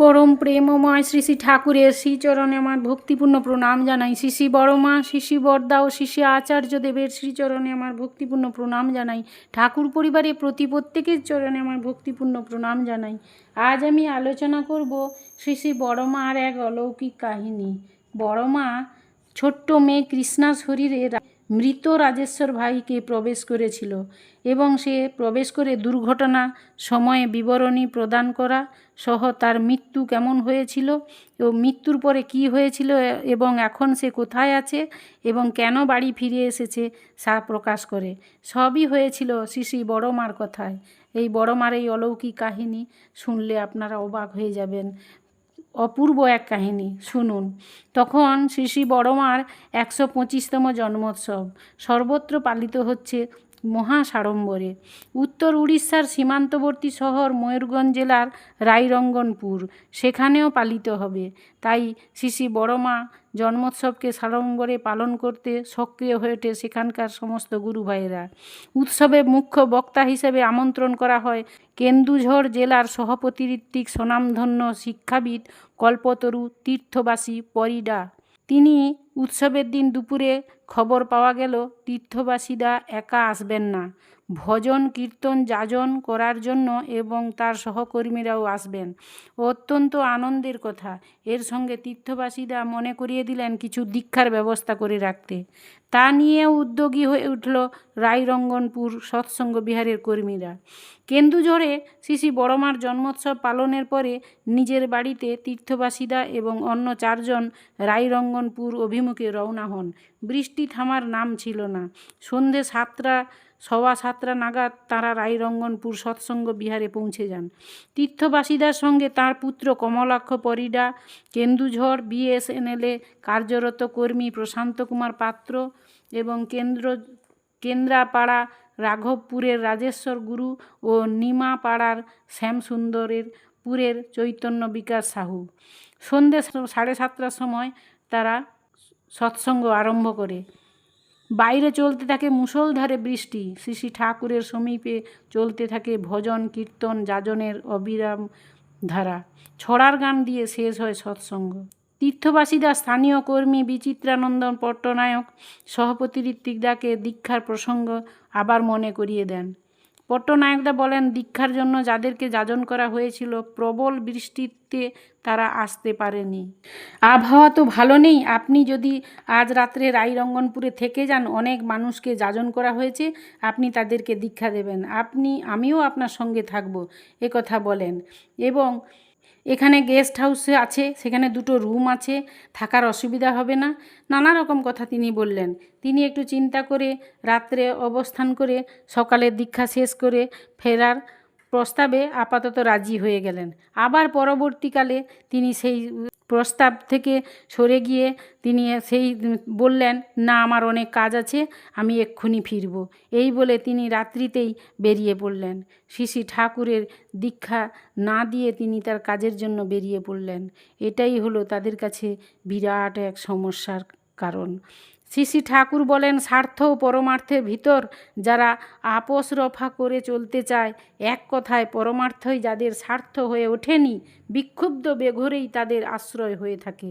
পরম প্রেমময় শ্রী শ্রী ঠাকুরের শ্রীচরণে আমার ভক্তিপূর্ণ প্রণাম জানাই। শ্রী শ্রী বড়মা, শ্রী শ্রী বরদা ও শ্রী শ্রী আচার্যদেবের শ্রীচরণে আমার ভক্তিপূর্ণ প্রণাম জানাই। ঠাকুর পরিবারে প্রতি প্রত্যেকের চরণে আমার ভক্তিপূর্ণ প্রণাম জানাই। আজ আমি আলোচনা করব শ্রী শ্রী বড়মার এক অলৌকিক কাহিনী। বড়মা, ছোট্ট মেয়ে কৃষ্ণা শরীরে মৃত রাজেশ্বর ভাইকে প্রবেশ করেছিল এবং সে প্রবেশ করে দুর্ঘটনা, সময়ে বিবরণী প্রদান করা সহ তার মৃত্যু কেমন হয়েছিল ও মৃত্যুর পরে কি হয়েছিল এবং এখন সে কোথায় আছে এবং কেন বাড়ি ফিরে এসেছে সা প্রকাশ করে। সবই হয়েছিল শ্রী শ্রী বড়মার কথায়। এই বড়মার এই অলৌকিক কাহিনী শুনলে আপনারা অবাক হয়ে যাবেন। অপূর্ব এক কাহিনী, শুনুন। তখন শ্রী শ্রী বড়মার একশো পঁচিশতম জন্মোৎসব। সর্বত্র পালিত হচ্ছে মহা সাড়ম্বরে উত্তর উড়িষ্যার সীমান্তবর্তী শহর ময়ূরগঞ্জ জেলার রায়রঙ্গনপুর। সেখানেও পালিত হবে। তাই শ্রী শ্রী বড়মা জন্মোৎসবকে সাড়ম্বরে পালন করতে সক্রিয় হয়ে ওঠে সেখানকার সমস্ত গুরু ভাইয়েরা। উৎসবে মুখ্য বক্তা হিসেবে আমন্ত্রণ করা হয় কেন্দুঝড় জেলার সহপতিরিত্বিক স্বনামধন্য শিক্ষাবিদ কল্পতরু তীর্থবাসী পরিডা। তিনি উৎসবের দিন দুপুরে খবর পাওয়া গেল, তীর্থবাসীরা একা আসবেন না। ভজন, কীর্তন, যাজন করার জন্য এবং তার সহকর্মীরাও আসবেন। অত্যন্ত আনন্দের কথা। এর সঙ্গে তীর্থবাসীরা মনে করিয়ে দিলেন কিছু দীক্ষার ব্যবস্থা করে রাখতে। তা নিয়েও উদ্যোগী হয়ে উঠল রায়রঙ্গনপুর সৎসঙ্গ বিহারের কর্মীরা। কেন্দুঝড়ে শ্রী শ্রী বড়মার জন্মোৎসব পালনের পরে নিজের বাড়িতে তীর্থবাসীরা এবং অন্য চারজন রায়রঙ্গনপুর অভিমুখে রওনা হন। বৃষ্টি থামার নাম ছিল না। সন্ধে সাতটা সওয়া সাতটা নাগাদ তাঁরা রায়রঙ্গনপুর সৎসঙ্গ বিহারে পৌঁছে যান। তীর্থবাসীদের সঙ্গে তার পুত্র কমলাক্ষ পরিডা, কেন্দুঝড়, বিএসএনএলে কার্যরত কর্মী প্রশান্ত কুমার পাত্র এবং কেন্দ্র, কেন্দ্রাপাড়া রাঘবপুরের রাজেশ্বর গুরু ও নিমাপাড়ার শ্যামসুন্দরের পুরের চৈতন্য বিকাশ সাহু। সন্ধে সাড়ে সাতটার সময় তারা সৎসঙ্গ আরম্ভ করে। বাইরে চলতে থাকে মুষলধারে বৃষ্টি। শ্রী শ্রী ঠাকুরের সমীপে চলতে থাকে ভজন, কীর্তন, যাজনের অবিরাম ধারা। ছড়ার গান দিয়ে শেষ হয় সৎসঙ্গ। তীর্থবাসীরা স্থানীয় কর্মী বিচিত্রানন্দন পট্টনায়ক, সভাপতি ঋত্বিকদাকে দীক্ষার প্রসঙ্গ আবার মনে করিয়ে দেন। পট্টনায়কদা বলেন, দীক্ষার জন্য যাদেরকে যাজন করা হয়েছিল, প্রবল বৃষ্টিতে তারা আসতে পারেনি। আবহাওয়া তো ভালো নেই। আপনি যদি আজ রাত্রে রায়রঙ্গনপুরে থেকে যান, অনেক মানুষকে যাজন করা হয়েছে, আপনি তাদেরকে দীক্ষা দেবেন। আপনি, আমিও আপনার সঙ্গে থাকব কথা বলেন। এবং এখানে গেস্ট হাউসে আছে, সেখানে দুটো রুম আছে, থাকার অসুবিধা হবে না। নানা রকম কথা তিনি বললেন। তিনি একটু চিন্তা করে, রাত্রে অবস্থান করে সকালে দীক্ষা শেষ করে ফেরার প্রস্তাবে আপাতত রাজি হয়ে গেলেন। আবার পরবর্তীকালে তিনি সেই প্রস্তাব থেকে সরে গিয়ে তিনি সেই বললেন, না, আমার অনেক কাজ আছে, আমি এক্ষুনি ফিরব। এই বলে তিনি রাত্রিতেই বেরিয়ে পড়লেন। শিশি ঠাকুরের দীক্ষা না দিয়ে তিনি তার কাজের জন্য বেরিয়ে পড়লেন। এটাই হলো তাদের কাছে বিরাট এক সমস্যার কারণ। শ্রী ঠাকুর বলেন, স্বার্থ ও পরমার্থের ভিতর যারা আপোষ রফা করে চলতে চায়, এক কথায় পরমার্থই যাদের স্বার্থ হয়ে ওঠেনি, বিক্ষুব্ধ বেঘরেই তাদের আশ্রয় হয়ে থাকে।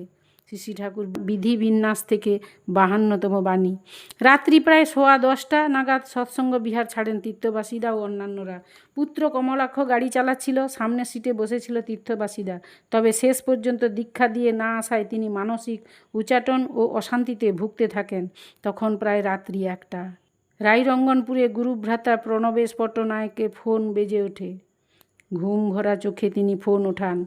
শ্রী ঠাকুর বিধি বিন্যাস থেকে বাহান্নতম বাণী। রাত্রি প্রায় সোয়া দশটা নাগাদ সৎসঙ্গ বিহার ছাড়েন তীর্থবাসীরা ও অন্যান্যরা। পুত্র কমলাক্ষ গাড়ি চালাচ্ছিল সামনের সিটে বসেছিল তীর্থবাসীরা তবে শেষ পর্যন্ত দীক্ষা দিয়ে না আসায় তিনি মানসিক উচাটন ও অশান্তিতে ভুগতে থাকেন। তখন প্রায় রাত্রি একটা। রায়রঙ্গনপুরে গুরুভ্রাতা প্রণবেশ পট্টনায়কে ফোন বেজে ওঠে। ঘুম ভরা চোখে তিনি ফোন ওঠান।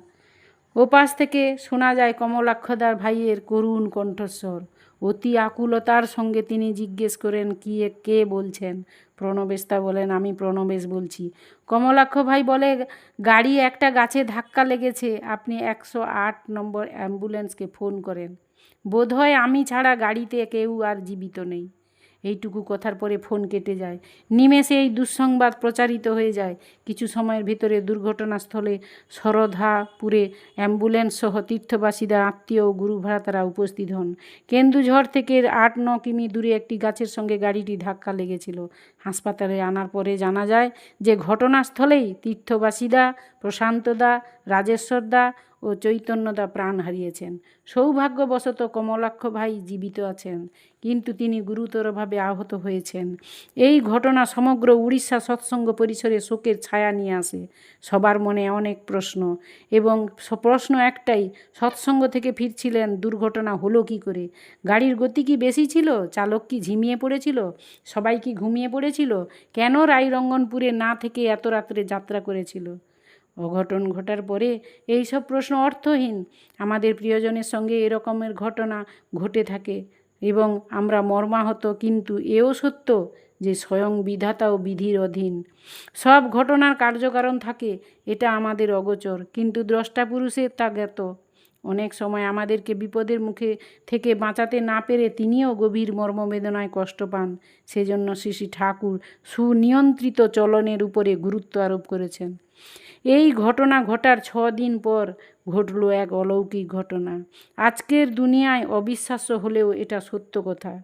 ওপাশ থেকে শোনা যায় কমলাক্ষদার ভাইয়ের করুণ কণ্ঠস্বর। অতি আকুলতার সঙ্গে তিনি জিজ্ঞেস করেন, কি কে বলছেন? প্রণবেশতা বলেন, আমি প্রণবেশ বলছি। কমলাক্ষ ভাই বলে, গাড়ি একটা গাছে ধাক্কা লেগেছে, আপনি একশো আট নম্বর অ্যাম্বুলেন্সকে ফোন করেন। বোধহয় আমি ছাড়া গাড়িতে কেউ আর জীবিত নেই। এইটুকু কথার পরে ফোন কেটে যায়। নিমেষে এই দুঃসংবাদ প্রচারিত হয়ে যায়। কিছু সময়ের ভিতরে দুর্ঘটনাস্থলে সরধাপুরে অ্যাম্বুলেন্স সহ তীর্থবাসীরা আত্মীয় ও গুরু ভ্রাতারা উপস্থিত হন। কেন্দুঝড় থেকে আট ন কিমি দূরে একটি গাছের সঙ্গে গাড়িটি ধাক্কা লেগেছিল। হাসপাতালে আনার পরে জানা যায় যে ঘটনাস্থলেই তীর্থবাসীদা প্রশান্তদা রাজেশ্বরদা ও চৈতন্যদা প্রাণ হারিয়েছেন। সৌভাগ্যবশত কমলাক্ষ ভাই জীবিত আছেন, কিন্তু তিনি গুরুতরভাবে আহত হয়েছেন। এই ঘটনা সমগ্র উড়িষ্যা সৎসঙ্গ পরিসরে শোকের ছায়া নিয়ে আসে। সবার মনে অনেক প্রশ্ন এবং প্রশ্ন একটাই, সৎসঙ্গ থেকে ফিরছিলেন, দুর্ঘটনা হলো কি করে? গাড়ির গতি কি বেশি ছিল? চালক কি ঝিমিয়ে পড়েছিল? সবাই কি ঘুমিয়ে পড়েছিল? কেন রায়রঙ্গনপুরে না থেকে এত রাত্রে যাত্রা করেছিল? অঘটন ঘটার পরে এই সব প্রশ্ন অর্থহীন। আমাদের প্রিয়জনের সঙ্গে এরকমের ঘটনা ঘটে থাকে এবং আমরা মর্মাহত, কিন্তু এও সত্য যে স্বয়ং বিধাতা ও বিধির অধীন। সব ঘটনার কার্যকারণ থাকে, এটা আমাদের অগোচর, কিন্তু দ্রষ্টা পুরুষের তা জ্ঞাত। অনেক সময় আমাদেরকে বিপদের মুখে থেকে বাঁচাতে না পেরে তিনিও গভীর মর্মবেদনায় কষ্ট পান। সেজন্য শ্রী শ্রী ঠাকুর সুনিয়ন্ত্রিত চলনের উপরে গুরুত্ব আরোপ করেছেন। এই ঘটনা ঘটার ছ দিন পর ঘটল এক অলৌকিক ঘটনা। আজকের দুনিয়ায় অবিশ্বাস্য হলেও এটা সত্য কথা।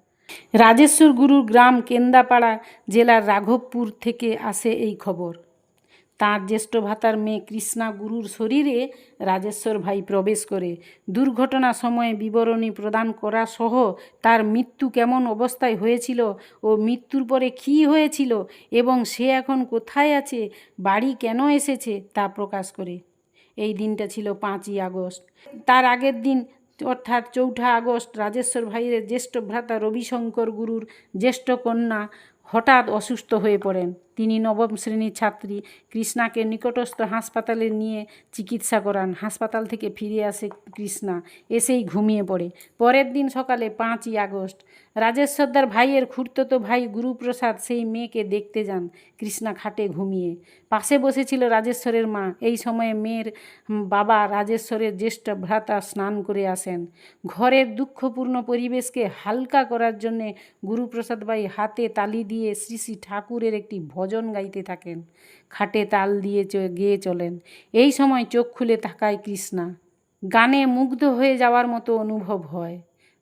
রাজেশ্বর গুরুর গ্রাম কেন্দাপাড়া জেলার রাঘবপুর থেকে আসে এই খবর। তাঁর জ্যেষ্ঠ ভাতার মেয়ে কৃষ্ণা গুরুর শরীরে রাজেশ্বর ভাই প্রবেশ করে। দুর্ঘটনা সময়ে বিবরণী প্রদান করা সহ তার মৃত্যু কেমন অবস্থায় হয়েছিল ও মৃত্যুর পরে কী হয়েছিল এবং সে এখন কোথায় আছে, বাড়ি কেন এসেছে তা প্রকাশ করে। এই দিনটা ছিল পাঁচই আগস্ট। তার আগের দিন, অর্থাৎ চৌঠা আগস্ট, রাজেশ্বর ভাইয়ের জ্যেষ্ঠ ভ্রাতা রবিশঙ্কর গুরুর জ্যেষ্ঠ কন্যা হঠাৎ অসুস্থ হয়ে পড়েন। তিনি নবম শ্রেণির ছাত্রী। কৃষ্ণাকে নিকটস্থ হাসপাতালে নিয়ে চিকিৎসা করান। হাসপাতাল থেকে ফিরে আসে কৃষ্ণা। এসেই ঘুমিয়ে পড়ে। পরের দিন সকালে পাঁচই আগস্ট। রাজেশ্বরদার ভাইয়ের খুড়তো ভাই গুরুপ্রসাদ সেই মেয়েকে দেখতে যান। কৃষ্ণা খাটে ঘুমিয়ে। পাশে বসেছিল রাজেশ্বরের মা। এই সময়ে মেয়ের বাবা রাজেশ্বরের জ্যেষ্ঠ ভ্রাতা স্নান করে আসেন। ঘরের দুঃখপূর্ণ পরিবেশকে হালকা করার জন্যে গুরুপ্রসাদ ভাই হাতে তালি দিয়ে শ্রী শ্রী ঠাকুরের একটি ভজন গাইতে থাকেন, খাটে তাল দিয়ে গেয়ে চলেন। এই সময় চোখ খুলে তাকায় কৃষ্ণা। গানে মুগ্ধ হয়ে যাওয়ার মতো অনুভব হয়।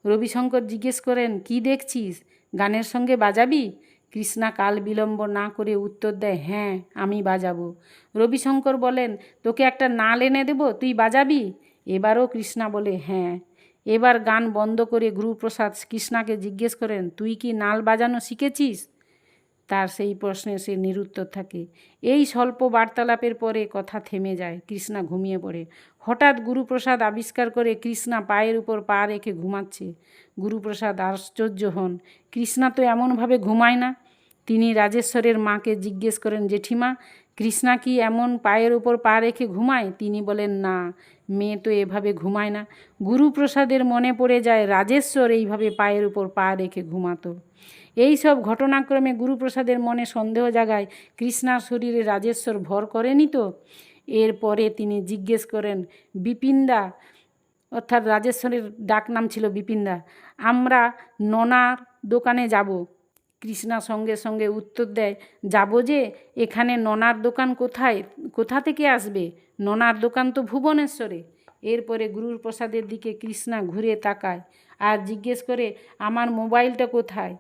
রবিশঙ্কর জিজ্ঞেস করেন, কি দেখছিস? গানের সঙ্গে বাজাবি? কৃষ্ণা কাল বিলম্ব না করে উত্তর দেয় হ্যাঁ আমি বাজাবো। রবিশঙ্কর বলেন, তোকে একটা নাল এনে দেবো, তুই বাজাবি? এবারও কৃষ্ণা বলে হ্যাঁ। এবার গান বন্ধ করে গুরুপ্রসাদ কৃষ্ণাকে জিজ্ঞেস করেন, তুই কি নাল বাজানো শিখেছিস? তার সেই প্রশ্নে সে নিরুত্তর থাকে। এই স্বল্প বার্তালাপের পরে কথা থেমে যায়, কৃষ্ণা ঘুমিয়ে পড়ে। হঠাৎ গুরুপ্রসাদ আবিষ্কার করে কৃষ্ণা পায়ের উপর পা রেখে ঘুমাচ্ছে। গুরুপ্রসাদ আশ্চর্য হন, কৃষ্ণা তো এমনভাবে ঘুমায় না? তিনি রাজেশ্বরের মাকে জিজ্ঞেস করেন, জেঠিমা, কৃষ্ণা কি এমন পায়ের উপর পা রেখে ঘুমায়? তিনি বলেন, না, মেয়ে তো এভাবে ঘুমায় না। গুরুপ্রসাদের মনে পড়ে যায়, রাজেশ্বর এইভাবে পায়ের উপর পা রেখে ঘুমাতো। এই সব ঘটনাক্রমে গুরুপ্রসাদের মনে সন্দেহ জাগায় কৃষ্ণার শরীরে রাজেশ্বর ভর করেনি তো? এরপরে তিনি জিজ্ঞেস করেন, বিপিনদা, অর্থাৎ রাজেশ্বরের ডাক নাম ছিল বিপিনদা, আমরা ননার দোকানে যাব। কৃষ্ণা সঙ্গে সঙ্গে উত্তর দেয়, যাব যে, এখানে ননার দোকান কোথায়? কোথা থেকে আসবে? ননার দোকান তো ভুবনেশ্বরে। এরপরে গুরুর প্রসাদের দিকে কৃষ্ণা ঘুরে তাকায় আর জিজ্ঞেস করে, আমার মোবাইলটা কোথায়?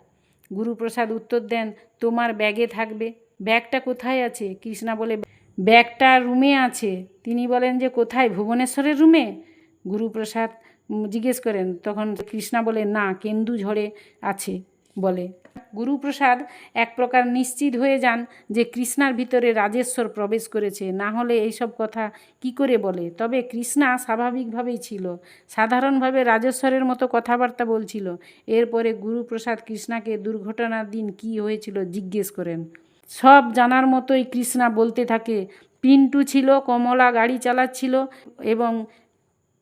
গুরুপ্রসাদ উত্তর দেন, তোমার ব্যাগে থাকবে। ব্যাগটা কোথায় আছে? কৃষ্ণা বলে, ব্যাগটা রুমে আছে। তিনি বলেন যে, কোথায়? ভুবনেশ্বরের রুমে? গুরুপ্রসাদ জিজ্ঞেস করেন, তখন কৃষ্ণা বলে, না কেন্দু কেন্দুঝড়ে আছে। বলে। গুরুপ্রসাদ এক প্রকার নিশ্চিত হয়ে যান যে কৃষ্ণার ভিতরে রাজেশ্বর প্রবেশ করেছে। না হলে এইসব কথা কি করে বলে? তবে কৃষ্ণা স্বাভাবিকভাবেই ছিল। সাধারণভাবে রাজেশ্বরের মতো কথাবার্তা বলছিল। এরপরে গুরুপ্রসাদ কৃষ্ণাকে দুর্ঘটনার দিন কি হয়েছিল জিজ্ঞেস করেন। সব জানার মতোই কৃষ্ণা বলতে থাকে, পিন্টু ছিল, কমলা গাড়ি চালাচ্ছিল এবং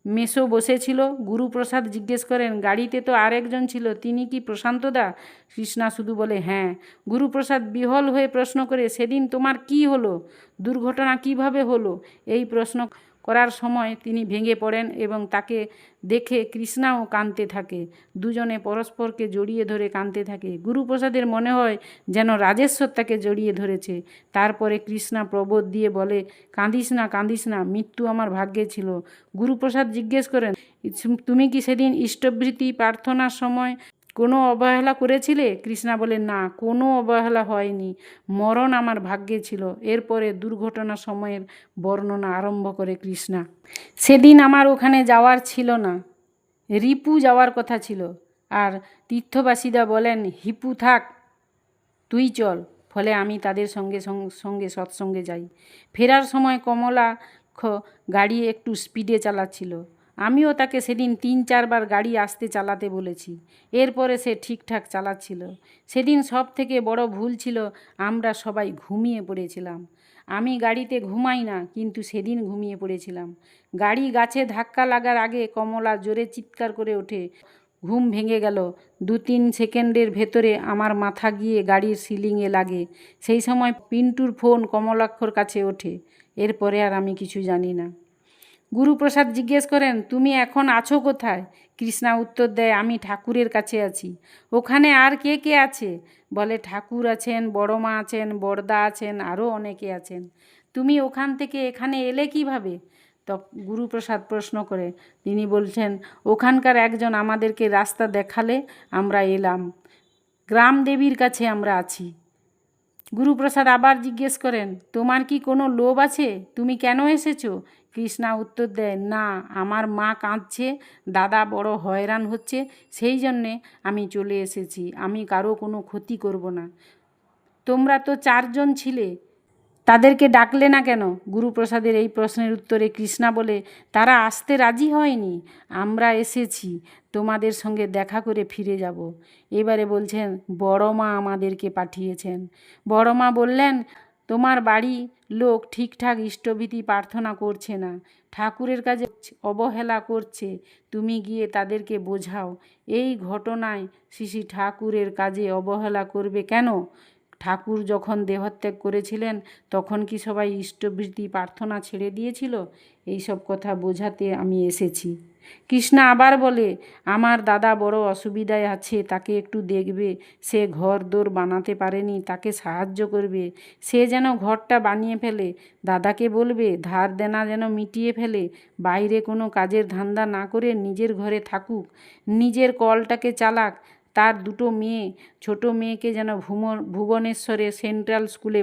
মেসো বসেছিল। গুরুপ্রসাদ জিজ্ঞেস করেন, গাড়িতে তো আরেকজন ছিল, তিনি কি প্রশান্তদা কৃষ্ণা শুধু বলে হ্যাঁ। গুরুপ্রসাদ বিহল হয়ে প্রশ্ন করে, সেদিন তোমার কি হলো? দুর্ঘটনা কীভাবে হলো? এই প্রশ্ন করার সময় তিনি ভেঙে পড়েন এবং তাকে দেখে কৃষ্ণাও কাঁদতে থাকে। দুজনে পরস্পরকে জড়িয়ে ধরে কাঁদতে থাকে। গুরুপ্রসাদের মনে হয় যেন রাজেশ্বর তাকে জড়িয়ে ধরেছে। তারপরে কৃষ্ণা প্রবোধ দিয়ে বলে, কাঁদিস না কাঁদিস না, মৃত্যু আমার ভাগ্যে ছিল। গুরুপ্রসাদ জিজ্ঞেস করেন তুমি কি সেদিন ইষ্টভৃতি প্রার্থনার সময় কোনো অবহেলা করেছিলে? কৃষ্ণা বলে না, কোনো অবহেলা হয়নি। মরণ আমার ভাগ্যে ছিল। এরপরে দুর্ঘটনা সময়ের বর্ণনা আরম্ভ করে কৃষ্ণা। সেদিন আমার ওখানে যাওয়ার ছিল না। রিপু যাওয়ার কথা ছিল। আর তীর্থবাসীরা বলেন, হিপু থাক, তুই চল। ফলে আমি তাদের সঙ্গে সঙ্গ- সঙ্গে সৎসঙ্গে যাই। ফেরার সময় কমলা গাড়ি একটু স্পিডে চালাচ্ছিল। আমিও তাকে সেদিন তিন চারবার গাড়ি আসতে চালাতে বলেছি। এরপরে সে ঠিকঠাক চালাচ্ছিল। সেদিন সব থেকে বড় ভুল ছিল আমরা সবাই ঘুমিয়ে পড়েছিলাম। আমি গাড়িতে ঘুমাই না, কিন্তু সেদিন ঘুমিয়ে পড়েছিলাম। গাড়ি গাছে ধাক্কা লাগার আগে কমলা জোরে চিৎকার করে ওঠে। ঘুম ভেঙে গেল। দু তিন সেকেন্ডের ভেতরে আমার মাথা গিয়ে গাড়ির সিলিংয়ে লাগে। সেই সময় পিন্টুর ফোন কমলাক্ষর কাছে ওঠে। এরপরে আর আমি কিছু জানি না। গুরুপ্রসাদ জিজ্ঞেস করেন, তুমি এখন আছো কোথায়? কৃষ্ণা উত্তর দেয়, আমি ঠাকুরের কাছে আছি। ওখানে আর কে কে আছে? বলে, ঠাকুর আছেন, বড় মা আছেন, বড়দা আছেন আরও অনেকে আছেন। তুমি ওখান থেকে এখানে এলে কীভাবে? তো গুরুপ্রসাদ প্রশ্ন করে, তিনি বলছেন, ওখানকার একজন আমাদেরকে রাস্তা দেখালে আমরা এলাম। গ্রাম দেবীর কাছে আমরা আছি। গুরুপ্রসাদ আবার জিজ্ঞেস করেন, তোমার কি কোনো লোভ আছে? তুমি কেন এসেছ? কৃষ্ণা উত্তর দেয়, না, আমার মা কাঁদছে, দাদা বড় হয়রান হচ্ছে, সেই জন্যে আমি চলে এসেছি, আমি কারও কোনো ক্ষতি করব না। তোমরা তো চারজন ছিলে, তাদেরকে ডাকলে না কেন? গুরুপ্রসাদের এই প্রশ্নের উত্তরে কৃষ্ণা বলে, তারা আসতে রাজি হয়নি, আমরা এসেছি, তোমাদের সঙ্গে দেখা করে ফিরে যাব। এবারে বলছেন, বড় মা আমাদেরকে পাঠিয়েছেন। বড় মা বললেন তোমার বাড়ি লোক ঠিকঠাক ইষ্টভীতি প্রার্থনা করছে না। ঠাকুরের কাজে অবহেলা করছে। তুমি গিয়ে তাদেরকে বোঝাও। এই ঘটনায় শ্রী ঠাকুরের কাজে অবহেলা করবে কেন? ঠাকুর যখন দেহত্যাগ করেছিলেন, তখন কি সবাই ইষ্টবৃত্তি প্রার্থনা ছেড়ে দিয়েছিল? এই সব কথা বোঝাতে আমি এসেছি। কৃষ্ণা আবার বলে, আমার দাদা বড় অসুবিধায় আছে, তাকে একটু দেখবে। সে ঘর দোর বানাতে পারেনি, তাকে সাহায্য করবে। সে যেন ঘরটা বানিয়ে ফেলে। দাদাকে বলবে, ধার দেনা যেন মিটিয়ে ফেলে। বাইরে কোনো কাজের ধান্দা না করে নিজের ঘরে থাকুক। নিজের কলটাকে চালাক। তার দুটো মেয়ে, ছোট মেয়েকে যেন ভুবনেশ্বরে সেন্ট্রাল স্কুলে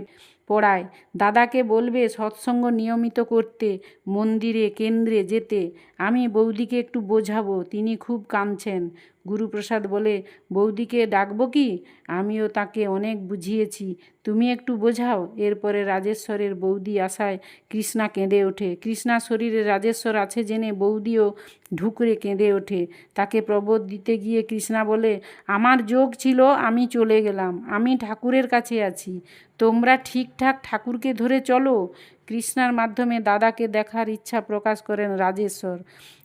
পড়ায়। দাদাকে বলবে, সৎসঙ্গ নিয়মিত করতে, মন্দিরে, কেন্দ্রে যেতে। আমি বৌদিকে একটু বোঝাবো, তিনি খুব কাঁদছেন। গুরুপ্রসাদ বলে, বৌদিকে ডাকবো কি? আমিও তাকে অনেক বুঝিয়েছি। তুমি একটু বোঝাও। এরপরে রাজেশ্বরের বৌদি আসায় কৃষ্ণা কেঁদে ওঠে। কৃষ্ণা শরীরে রাজেশ্বর আছে জেনে বৌদিও ঢুকরে কেঁদে ওঠে। তাকে প্রবোধ দিতে গিয়ে কৃষ্ণা বলে, আমার যোগ ছিল, আমি চলে গেলাম। আমি ঠাকুরের কাছে আছি। তোমরা ঠিকঠাক ঠাকুরকে ধরে চলো। কৃষ্ণার মাধ্যমে দাদাকে দেখার ইচ্ছা প্রকাশ করেন রাজেশ্বর।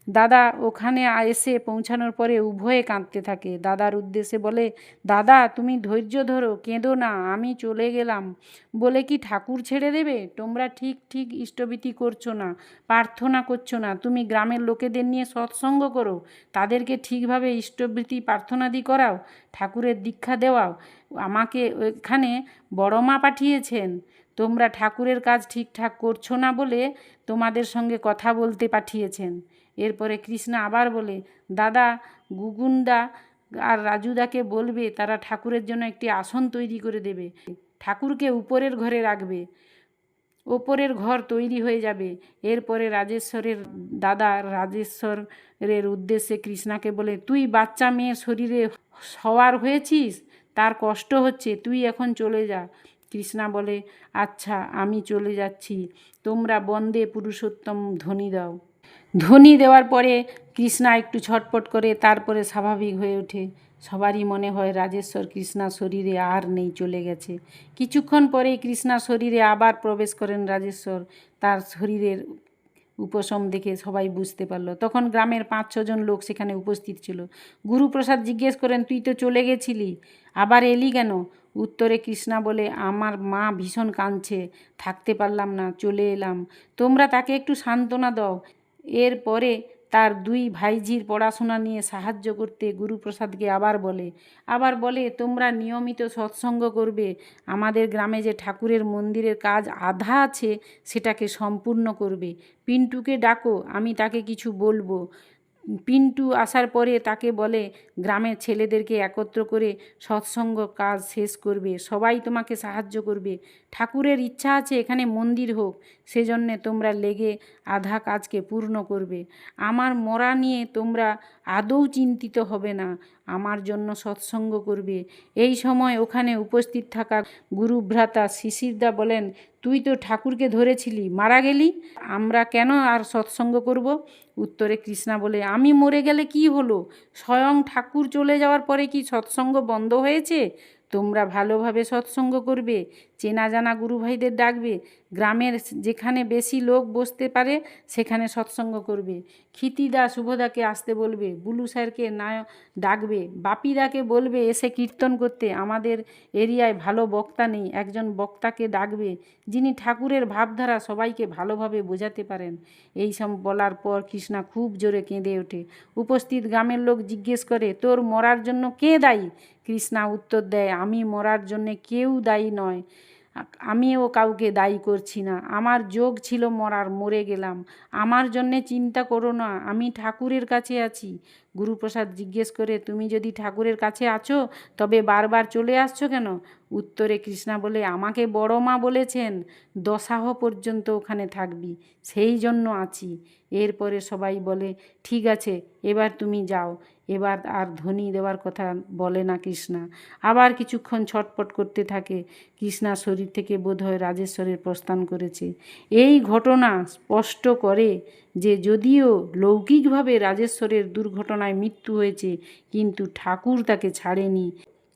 দাদা, ওখানে এসে পৌঁছানোর পরে উভয়ে কাঁদতে থাকে। দাদার উদ্দেশ্যে বলে, দাদা, তুমি ধৈর্য ধরো, কেঁদো না, আমি চলে গেলাম। বলে কি ঠাকুর ছেড়ে দেবে? তোমরা ঠিক ঠিক ইষ্টভীতি করছ না, প্রার্থনা করছ না। তুমি গ্রামের লোকেদের নিয়ে সৎসঙ্গ করো। তাদেরকে ঠিকভাবে ইষ্টভীতি, প্রার্থনাদি করাও, ঠাকুরের দীক্ষা দেওয়াও। আমাকে এখানে বড় মা পাঠিয়েছেন। তোমরা ঠাকুরের কাজ ঠিকঠাক করছ না বলে তোমাদের সঙ্গে কথা বলতে পাঠিয়েছেন। এরপরে কৃষ্ণা আবার বলে, দাদা, গুগুনদা আর রাজুদাকে বলবে, তারা ঠাকুরের জন্য একটি আসন তৈরি করে দেবে। ঠাকুরকে উপরের ঘরে রাখবে। ওপরের ঘর তৈরি হয়ে যাবে। এরপরে রাজেশ্বরের দাদা রাজেশ্বরের উদ্দেশ্যে কৃষ্ণাকে বলে, তুই বাচ্চা মেয়ের শরীরে সওয়ার হয়েছিস? তার কষ্ট হচ্ছে, তুই এখন চলে যা। কৃষ্ণা বলে আচ্ছা আমি চলে যাচ্ছি। তোমরা বন্দে পুরুষোত্তম ধ্বনি দাও। ধ্বনি দেওয়ার পরে কৃষ্ণা একটু ছটপট করে তারপরে স্বাভাবিক হয়ে ওঠে। সবারই মনে হয় রাজেশ্বর কৃষ্ণা শরীরে আর নেই, চলে গেছে। কিছুক্ষণ পরেই কৃষ্ণা শরীরে আবার প্রবেশ করেন রাজেশ্বর। তার শরীরের উপশম দেখে সবাই বুঝতে পারল। তখন গ্রামের পাঁচ ছজন লোক সেখানে উপস্থিত ছিল। গুরুপ্রসাদ জিজ্ঞেস করেন, তুই তো চলে গেছিলি, আবার এলি কেন? উত্তরে কৃষ্ণা বলে, আমার মা ভীষণ কাঁদছে, থাকতে পারলাম না, চলে এলাম। তোমরা তাকে একটু সান্ত্বনা দাও। এরপরে তার দুই ভাইঝির পড়াশোনা নিয়ে সাহায্য করতে গুরুপ্রসাদকে আবার বলে। আবার বলে, তোমরা নিয়মিত সৎসঙ্গ করবে। আমাদের গ্রামে যে ঠাকুরের মন্দিরের কাজ আধা আছে, সেটাকে সম্পূর্ণ করবে। পিন্টুকে ডাকো, আমি তাকে কিছু বলব। পিন্টু আসার পরে তাকে বলে, গ্রামের ছেলেদেরকে একত্র করে সৎসঙ্গ কাজ শেষ করবে, সবাই তোমাকে সাহায্য করবে। ঠাকুরের ইচ্ছা আছে এখানে মন্দির হোক, সেজন্যে তোমরা লেগে আধা কাজকে পূর্ণ করবে। আমার মরা নিয়ে তোমরা আদৌ চিন্তিত হবে না, আমার জন্য সৎসঙ্গ করবে। এই সময় ওখানে উপস্থিত থাকা গুরুভ্রাতা শিশিরদা বলেন, তুই তো ঠাকুরকে ধরেছিলি, মারা গেলি? আমরা কেন আর সৎসঙ্গ করব? উত্তরে কৃষ্ণা বলে, আমি মরে গেলে কি হলো? স্বয়ং ঠাকুর চলে যাওয়ার পরে কি সৎসঙ্গ বন্ধ হয়েছে? তোমরা ভালোভাবে সৎসঙ্গ করবে চেনা জানা গুরু ভাইদের ডাকবে, গ্রামের যেখানে বেশি লোক বসতে পারে, সেখানে সৎসঙ্গ করবে। ক্ষিতিদা শুভদাকে আসতে বলবে, বুলু স্যারকে না ডাকবে, বাপিদাকে বলবে, এসে কীর্তন করতে, আমাদের এরিয়ায় ভালো বক্তা নেই, একজন বক্তাকে ডাকবে, যিনি ঠাকুরের ভাবধারা সবাইকে ভালোভাবে বোঝাতে পারেন। এই সব বলার পর কৃষ্ণা খুব জোরে কেঁদে ওঠে। উপস্থিত গ্রামের লোক জিজ্ঞেস করে, তোর মরার জন্য কে দায়ী? কৃষ্ণা উত্তর দেয়, আমি মরার জন্যে কেউ দায়ী নয়। আমিও কাউকে দায়ী করছি না। আমার যোগ ছিল মরার, মরে গেলাম। আমার জন্যে চিন্তা করো না, আমি ঠাকুরের কাছে আছি। গুরুপ্রসাদ জিজ্ঞেস করে, তুমি যদি ঠাকুরের কাছে আছো, তবে বারবার চলে আসছো কেন? উত্তরে কৃষ্ণা বলে, আমাকে বড় মা বলেছেন, দশাহ পর্যন্ত ওখানে থাকবি, সেই জন্য আছি। এরপরে সবাই বলে, ঠিক আছে, এবার তুমি যাও। এবার আর ধ্বনি দেওয়ার কথা বলে না কৃষ্ণা। আবার কিছুক্ষণ ছটপট করতে থাকে। কৃষ্ণা শরীর থেকে বোধহয় রাজেশ্বরের প্রস্থান করেছে। এই ঘটনা স্পষ্ট করে যে যদিও লৌকিকভাবে রাজেশ্বরের দুর্ঘটনায় মৃত্যু হয়েছে, কিন্তু ঠাকুর তাকে ছাড়েনি।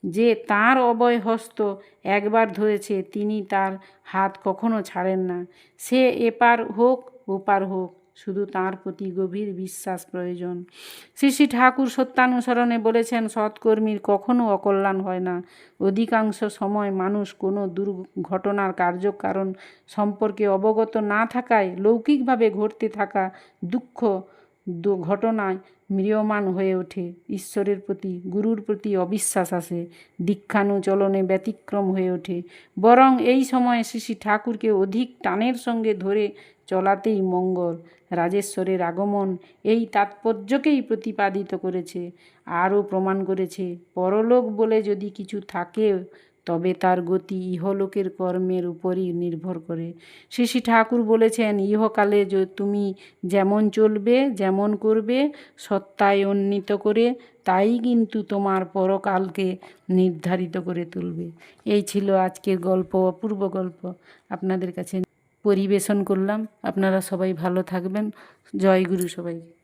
যে তার অবয় হস্ত একবার ধরেছে, তিনি তার হাত কখনো ছাড়েন না। সে এপার হোক, ওপার হোক। শুধু তার প্রতি গভীর বিশ্বাস প্রয়োজন। শ্রী শ্রী ঠাকুর সত্যানুসরণে বলেছেন, সৎকর্মীর কখনো অকল্যাণ হয় না। অধিকাংশ সময় মানুষ কোনো দুর্ঘটনার কার্যকারণ সম্পর্কে অবগত না থাকায়, লৌকিকভাবে ঘটতে থাকা দুঃখ ঘটনায় ম্রিয়মান হয়ে ওঠে। ঈশ্বরের প্রতি, গুরুর প্রতি অবিশ্বাস আসে দীক্ষানুচলনে ব্যতিক্রম হয়ে ওঠে। বরং এই সময়ে শ্রী ঠাকুরকে অধিক টানের সঙ্গে ধরে চলাতেই মঙ্গল। রাজেশ্বরের আগমন এই তাৎপর্যকেই প্রতিপাদিত করেছে। আরও প্রমাণ করেছে, পরলোক বলে যদি কিছু থাকে তবে তার গতি ইহলোকের কর্মের উপরই নির্ভর করে। শ্রী ঠাকুর বলেছেন, ইহকালে তুমি যেমন চলবে, যেমন করবে, সত্তায় উন্নীত করে, তাই কিন্তু তোমার পরকালকে নির্ধারিত করে তুলবে। এই ছিল আজকের গল্প, অপূর্ব গল্প। আপনাদের কাছে পরিবেশন করলাম। আপনারা সবাই ভালো থাকবেন। জয় গুরু সবাইকে।